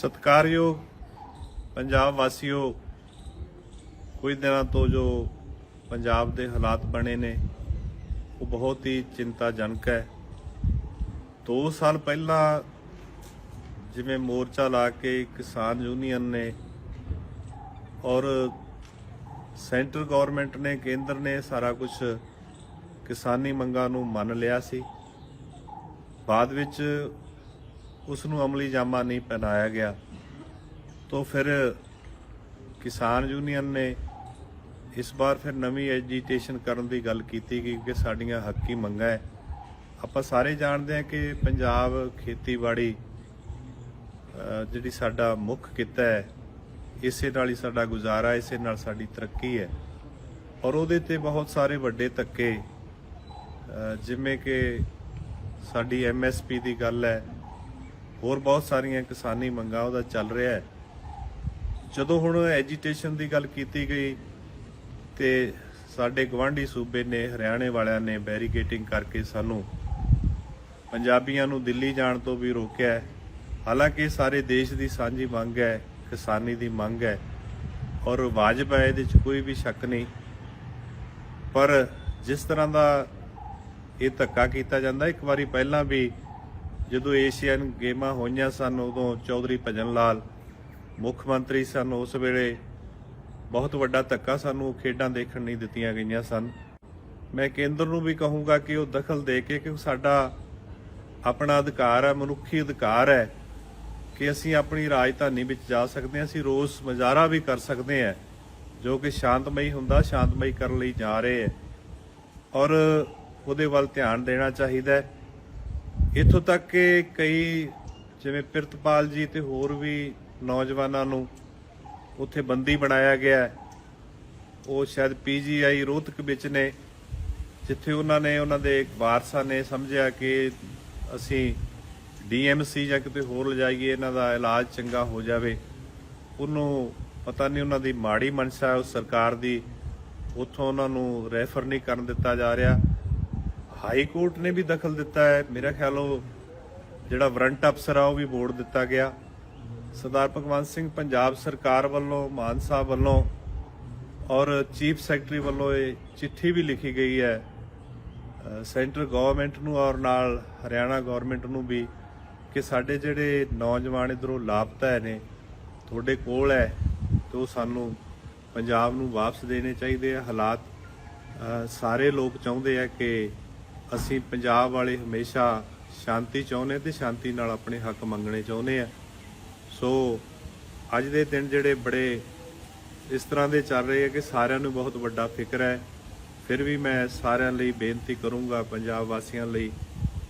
ਸਤਿਕਾਰਯੋਗ ਪੰਜਾਬ ਵਾਸੀਓ, ਕੁਝ ਦਿਨਾਂ ਤੋਂ ਜੋ ਪੰਜਾਬ ਦੇ ਹਾਲਾਤ ਬਣੇ ਨੇ, ਉਹ ਬਹੁਤ ਹੀ ਚਿੰਤਾਜਨਕ ਹੈ। 2 ਸਾਲ ਪਹਿਲਾਂ ਜਿਵੇਂ ਮੋਰਚਾ ਲਾ ਕੇ ਕਿਸਾਨ ਯੂਨੀਅਨ ਨੇ ਔਰ ਸੈਂਟਰ ਗਵਰਨਮੈਂਟ ਨੇ, ਕੇਂਦਰ ਨੇ ਸਾਰਾ ਕੁਝ ਕਿਸਾਨੀ ਮੰਗਾਂ ਨੂੰ ਮੰਨ ਲਿਆ ਸੀ। ਬਾਅਦ ਵਿੱਚ ਉਸ ਨੂੰ ਅਮਲੀ ਜਾਮਾ ਨਹੀਂ ਪਹਿਨਾਇਆ ਗਿਆ। ਤੋਂ ਫਿਰ ਕਿਸਾਨ ਯੂਨੀਅਨ ਨੇ ਇਸ ਵਾਰ ਫਿਰ ਨਵੀਂ ਐਜੀਟੇਸ਼ਨ ਕਰਨ ਦੀ ਗੱਲ ਕੀਤੀ ਗਈ ਕਿ ਸਾਡੀਆਂ ਹੱਕੀ ਮੰਗਾਂ ਹੈ। ਆਪਾਂ ਸਾਰੇ ਜਾਣਦੇ ਹਾਂ ਕਿ ਪੰਜਾਬ ਖੇਤੀਬਾੜੀ ਜਿਹੜੀ ਸਾਡਾ ਮੁੱਖ ਕਿੱਤਾ ਹੈ, ਇਸੇ ਨਾਲ ਹੀ ਸਾਡਾ ਗੁਜ਼ਾਰਾ, ਇਸੇ ਨਾਲ ਸਾਡੀ ਤਰੱਕੀ ਹੈ। ਔਰ ਉਹਦੇ ਤੇ ਬਹੁਤ ਸਾਰੇ ਵੱਡੇ ਧੱਕੇ ਜਿਵੇਂ ਕਿ ਸਾਡੀ ਐਮਐਸਪੀ ਦੀ ਗੱਲ ਹੈ ਹੋਰ ਬਹੁਤ ਸਾਰੀਆਂ ਕਿਸਾਨੀ ਮੰਗਾਂ ਉਹਦਾ ਚੱਲ ਰਿਹਾ ਹੈ। ਜਦੋਂ ਹੁਣ ਐਜੀਟੇਸ਼ਨ ਦੀ ਗੱਲ ਕੀਤੀ ਗਈ ਤੇ ਸਾਡੇ ਗਵਾਂਢੀ ਸੂਬੇ ਨੇ, ਹਰਿਆਣੇ ਵਾਲਿਆਂ ਨੇ ਬੈਰੀਕੇਟਿੰਗ ਕਰਕੇ ਸਾਨੂੰ ਪੰਜਾਬੀਆਂ ਨੂੰ ਦਿੱਲੀ ਜਾਣ ਤੋਂ ਵੀ ਰੋਕਿਆ ਹੈ। ਹਾਲਾਂਕਿ ਸਾਰੇ ਦੇਸ਼ ਦੀ ਸਾਂਝੀ ਮੰਗ ਹੈ, ਕਿਸਾਨੀ ਦੀ ਮੰਗ ਹੈ ਔਰ ਵਾਜਬ ਹੈ, ਇਹਦੇ 'ਚ ਕੋਈ ਵੀ ਸ਼ੱਕ ਨਹੀਂ। ਪਰ ਜਿਸ ਤਰ੍ਹਾਂ ਦਾ ਇਹ ਧੱਕਾ ਕੀਤਾ ਜਾਂਦਾ, ਇੱਕ ਵਾਰੀ ਪਹਿਲਾਂ ਵੀ ਜਦੋਂ ਏਸ਼ੀਅਨ ਗੇਮਾਂ ਹੋਈਆਂ ਸਨ, ਉਦੋਂ ਚੌਧਰੀ ਭਜਨ ਲਾਲ, ਮੁੱਖ ਮੰਤਰੀ ਸਨ, ਉਸ ਵੇਲੇ ਬਹੁਤ ਵੱਡਾ ਧੱਕਾ ਸਾਨੂੰ ਖੇਡਾਂ ਦੇਖਣ ਨਹੀਂ ਦਿੱਤੀਆਂ ਗਈਆਂ ਸਨ। ਮੈਂ ਕੇਂਦਰ ਨੂੰ ਵੀ ਕਹੂੰਗਾ ਕਿ ਉਹ ਦਖਲ ਦੇ ਕੇ ਕਿ ਸਾਡਾ ਆਪਣਾ ਅਧਿਕਾਰ ਹੈ, ਮਨੁੱਖੀ ਅਧਿਕਾਰ ਹੈ, ਕਿ ਅਸੀਂ ਆਪਣੀ ਰਾਜਧਾਨੀ ਵਿੱਚ ਜਾ ਸਕਦੇ ਹਾਂ, ਅਸੀਂ ਰੋਸ ਮੁਜ਼ਾਹਰਾ ਵੀ ਕਰ ਸਕਦੇ ਹਾਂ, ਜੋ ਕਿ ਸ਼ਾਂਤਮਈ ਹੁੰਦਾ, ਸ਼ਾਂਤਮਈ ਕਰਨ ਲਈ ਜਾ ਰਹੇ ਹੈ। ਔਰ ਉਹਦੇ ਵੱਲ ਧਿਆਨ ਦੇਣਾ ਚਾਹੀਦਾ ਹੈ। ਇੱਥੋਂ ਤੱਕ ਕਿ ਕਈ ਜਿਵੇਂ ਪ੍ਰਿਤਪਾਲ ਜੀ ਤੇ ਹੋਰ ਵੀ ਨੌਜਵਾਨਾਂ ਨੂੰ ਉੱਥੇ ਬੰਦੀ ਬਣਾਇਆ ਗਿਆ ਉਹ ਸ਼ਾਇਦ ਪੀਜੀਆਈ ਰੋਹਤਕ ਵਿੱਚ ਨੇ, ਜਿੱਥੇ ਉਹਨਾਂ ਨੇ ਉਹਨਾਂ ਦੇ ਵਾਰਸਾਂ ਨੇ ਸਮਝਿਆ ਕਿ ਅਸੀਂ ਡੀਐਮਸੀ ਜਾਂ ਕਿਤੇ ਹੋਰ ਲਿਜਾਈਏ, ਇਹਨਾਂ ਦਾ ਇਲਾਜ ਚੰਗਾ ਹੋ ਜਾਵੇ। ਉਹਨੂੰ ਪਤਾ ਨਹੀਂ ਉਹਨਾਂ ਦੀ ਮਾੜੀ ਮਨਸਾ ਉਸ ਸਰਕਾਰ ਦੀ, ਉੱਥੋਂ ਉਹਨਾਂ ਨੂੰ ਰੈਫਰ ਨਹੀਂ ਕਰਨ ਦਿੱਤਾ ਜਾ ਰਿਹਾ। ਹਾਈ ਕੋਰਟ ਨੇ ਵੀ ਦਖਲ ਦਿੱਤਾ ਹੈ। ਮੇਰਾ ਖਿਆਲ ਉਹ ਜਿਹੜਾ ਵਰੰਟ ਅਫਸਰ ਆ, ਉਹ ਵੀ ਬੋਰਡ ਦਿੱਤਾ ਗਿਆ। ਸਰਦਾਰ ਭਗਵੰਤ ਸਿੰਘ ਪੰਜਾਬ ਸਰਕਾਰ ਵੱਲੋਂ, ਮਾਨ ਸਾਹਿਬ ਵੱਲੋਂ ਔਰ ਚੀਫ ਸੈਕਟਰੀ ਵੱਲੋਂ ਇਹ ਚਿੱਠੀ ਵੀ ਲਿਖੀ ਗਈ ਹੈ। ਸੈਂਟਰ ਗਵਰਨਮੈਂਟ ਨੂੰ ਔਰ ਨਾਲ ਹਰਿਆਣਾ ਗਵਰਨਮੈਂਟ ਨੂੰ ਵੀ ਕਿ ਸਾਡੇ ਜਿਹੜੇ ਨੌਜਵਾਨ ਇਧਰੋਂ ਲਾਪਤਾ ਨੇ, ਤੁਹਾਡੇ ਕੋਲ ਹੈ, ਤੇ ਉਹ ਸਾਨੂੰ ਪੰਜਾਬ ਨੂੰ ਵਾਪਸ ਦੇਣੇ ਚਾਹੀਦੇ ਆ। ਹਾਲਾਤ ਸਾਰੇ ਲੋਕ ਚਾਹੁੰਦੇ ਆ ਕਿ ਅਸੀਂ ਪੰਜਾਬ ਵਾਲੇ ਹਮੇਸ਼ਾ ਸ਼ਾਂਤੀ ਚਾਹੁੰਦੇ ਤੇ ਸ਼ਾਂਤੀ ਨਾਲ ਆਪਣੇ ਹੱਕ ਮੰਗਣੇ ਚਾਹੁੰਦੇ ਆ ਸੋ ਅੱਜ ਦੇ ਦਿਨ ਜਿਹੜੇ ਬੜੇ ਇਸ ਤਰ੍ਹਾਂ ਦੇ ਚੱਲ ਰਹੇ ਆ ਕਿ ਸਾਰਿਆਂ ਨੂੰ ਬਹੁਤ ਵੱਡਾ ਫਿਕਰ ਹੈ। ਫਿਰ ਵੀ ਮੈਂ ਸਾਰਿਆਂ ਲਈ ਬੇਨਤੀ ਕਰੂੰਗਾ ਪੰਜਾਬ ਵਾਸੀਆਂ ਲਈ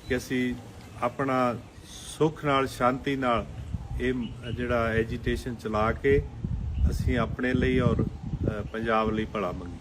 ਕਿ ਅਸੀਂ ਆਪਣਾ ਸੁੱਖ ਨਾਲ, ਸ਼ਾਂਤੀ ਨਾਲ ਇਹ ਜਿਹੜਾ ਐਜੀਟੇਸ਼ਨ ਚਲਾ ਕੇ ਅਸੀਂ ਆਪਣੇ ਲਈ ਔਰ ਪੰਜਾਬ ਲਈ ਭਲਾ ਮੰਗੀਏ।